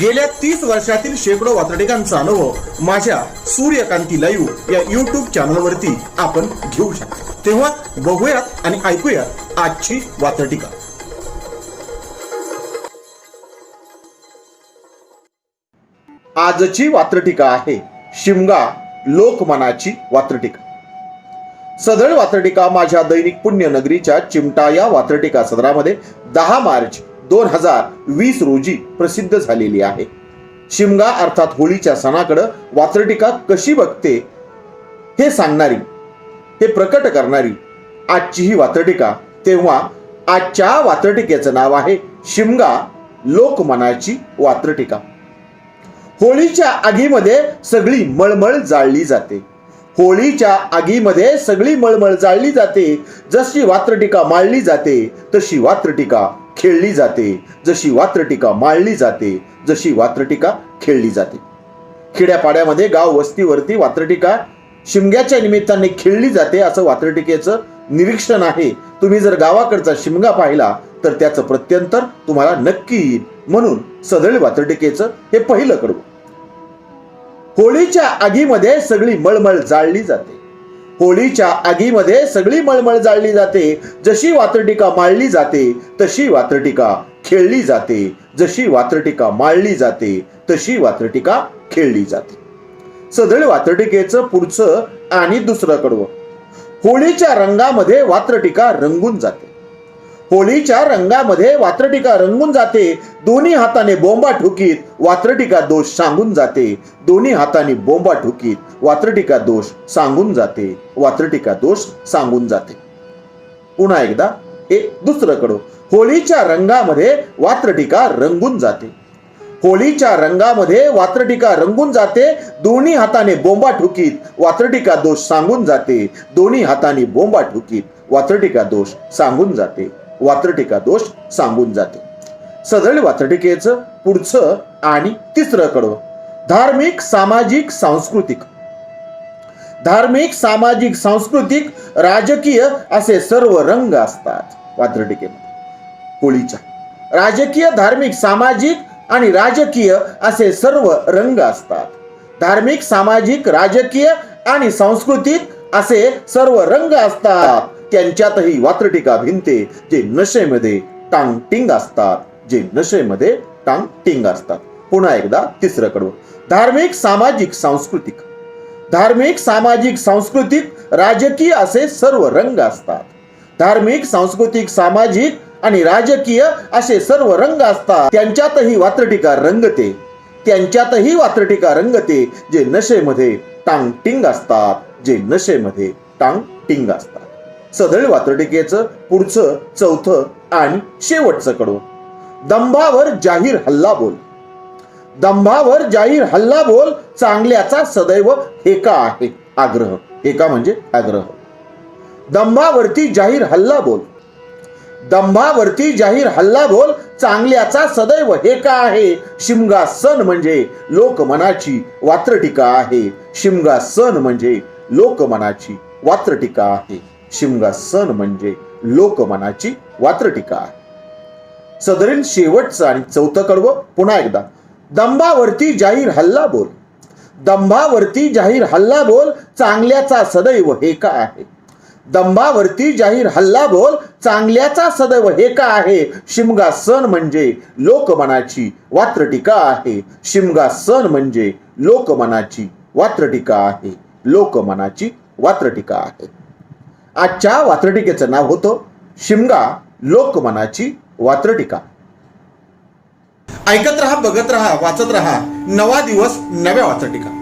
गेल्या तीस वर्षातील शेकडो वातडिकांचा अनुभव माझ्या सूर्यकांती लाईव्ह या युट्यूब चॅनलवरती आपण घेऊ शकता. तेव्हा बघूयात आणि ऐकूयात आजची वातडिका आजची वात्रटिका आहे शिमगा लोकमनाची वात्रटिका. सदळ वात्रटिका माझ्या दैनिक पुण्यनगरीच्या चिमटा या वात्रटिका सदरामध्ये दहा मार्च दोन हजार वीस रोजी प्रसिद्ध झालेली आहे. शिमगा अर्थात होळीच्या सणाकडं वात्रटिका कशी बघते हे सांगणारी हे प्रकट करणारी आजची ही वात्रटिका तेव्हा आजच्या वात्रटिकेचं नाव आहे शिमगा लोकमनाची वात्रटिका. होळीच्या आगीमध्ये सगळी मळमळ जाळली जाते. होळीच्या आगीमध्ये सगळी मळमळ जाळली जाते. जशी वात्रटिका माळली जाते तशी वात्रटिका खेळली जाते जशी वात्रटिका माळली जाते जशी वात्रटिका खेळली जाते. खेड्यापाड्यामध्ये गाव वस्तीवरती वात्रटिका शिमग्याच्या निमित्ताने खेळली जाते असं वात्रटिकेचं निरीक्षण आहे. तुम्ही जर गावाकडचा शिमगा पाहिला तर त्याचं प्रत्यंतर तुम्हाला नक्की येईल. म्हणून सदळ वात्रटिकेचं हे पहिलं कडवं. होळीच्या आगीमध्ये सगळी मळमळ जाळली जाते. होळीच्या आगीमध्ये सगळी मळमळ जाळली जाते. जशी वात्रटिका माळली जाते तशी वात्रटिका खेळली जाते. जशी वात्रटिका माळली जाते तशी वात्रटिका खेळली जाते. सदळ वात्रटिकेचं पुढचं आणि दुसरं कडवं. होळीच्या रंगामध्ये वात्रटिका रंगून जाते. होळीच्या रंगामध्ये वात्रटिका रंगून जाते. दोन्ही हाताने बोंबा ठुकीत वात्रटिका दोष सांगून जाते. दोन्ही हाताने बोंबा ठुकीत वात्रटिका दोष सांगून जाते. वात्रटिका दोष सांगून जाते. पुन्हा एकदा एक दुसरं कडो होळीच्या रंगामध्ये वात्रटिका रंगून जाते. होळीच्या रंगामध्ये वात्रटिका रंगून जाते. दोन्ही हाताने बोंबा ठुकीत वात्रटिका दोष सांगून जाते. दोन्ही हाताने बोंबा ठुकीत वात्रटिका दोष सांगून जाते. वात्रटिका दोष सांगून जाते. सदळ वात्रटिकेचं पुढचं आणि तिसरं कडवं धार्मिक सामाजिक सांस्कृतिक. धार्मिक सामाजिक सांस्कृतिक राजकीय असे सर्व रंग असतात वात्रटिकेमध्ये. होळीच्या राजकीय धार्मिक सामाजिक आणि राजकीय असे सर्व रंग असतात. धार्मिक सामाजिक राजकीय आणि सांस्कृतिक असे सर्व रंग असतात त्यांच्यातही वात्रटिका भिनते जे नशेमध्ये टांग टिंग असतात जे नशेमध्ये टांग टिंग असतात. पुन्हा एकदा तिसरं कडवं धार्मिक सामाजिक सांस्कृतिक. धार्मिक सामाजिक सांस्कृतिक राजकीय असे सर्व रंग असतात. धार्मिक सांस्कृतिक सामाजिक आणि राजकीय असे सर्व रंग असतात. त्यांच्यातही वात्रटिका रंगते. त्यांच्यातही वात्रटिका रंगते जे नशेमध्ये टांग टिंग असतात जे नशेमध्ये टांग टिंग असतात. सदळ वात्रटिकेचं पुढचं चौथं आणि शेवटचं कडू. दंभावर जाहीर हल्ला बोल. दंभावर जाहीर हल्ला बोल चांगल्याचा सदैव हेका आहे आग्रह. हेका म्हणजे आग्रह. दंभावरती जाहीर हल्ला बोल. दंभावरती जाहीर हल्ला बोल चांगल्याचा सदैव हेका आहे शिमगा सण म्हणजे लोकमनाची वात्रटिका आहे. शिमगा सण म्हणजे लोकमनाची वात्रटिका आहे. शिमगा सण म्हणजे लोकमनाची वात्रटीका आहे. सदरील शेवटचं आणि चौथं कडवं पुन्हा एकदा. दंभावरती जाहीर हल्ला बोल. दंभावरती जाहीर हल्ला बोल चांगल्याचा सदैव हेका आहे? दंभावरती जाहीर हल्ला बोल चांगल्याचा सदैव हेका आहे? शिमगा सण म्हणजे लोकमनाची वात्रटीका आहे. शिमगा सण म्हणजे लोकमनाची वात्रटीका आहे. लोकमनाची वात्रटीका आहे. आजच्या वात्रटिकेचं नाव होतं शिमगा लोकमनाची वात्रटिका. ऐकत रहा बघत रहा वाचत रहा नवा दिवस नव्या वात्रटिका.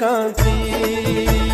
কাঁদি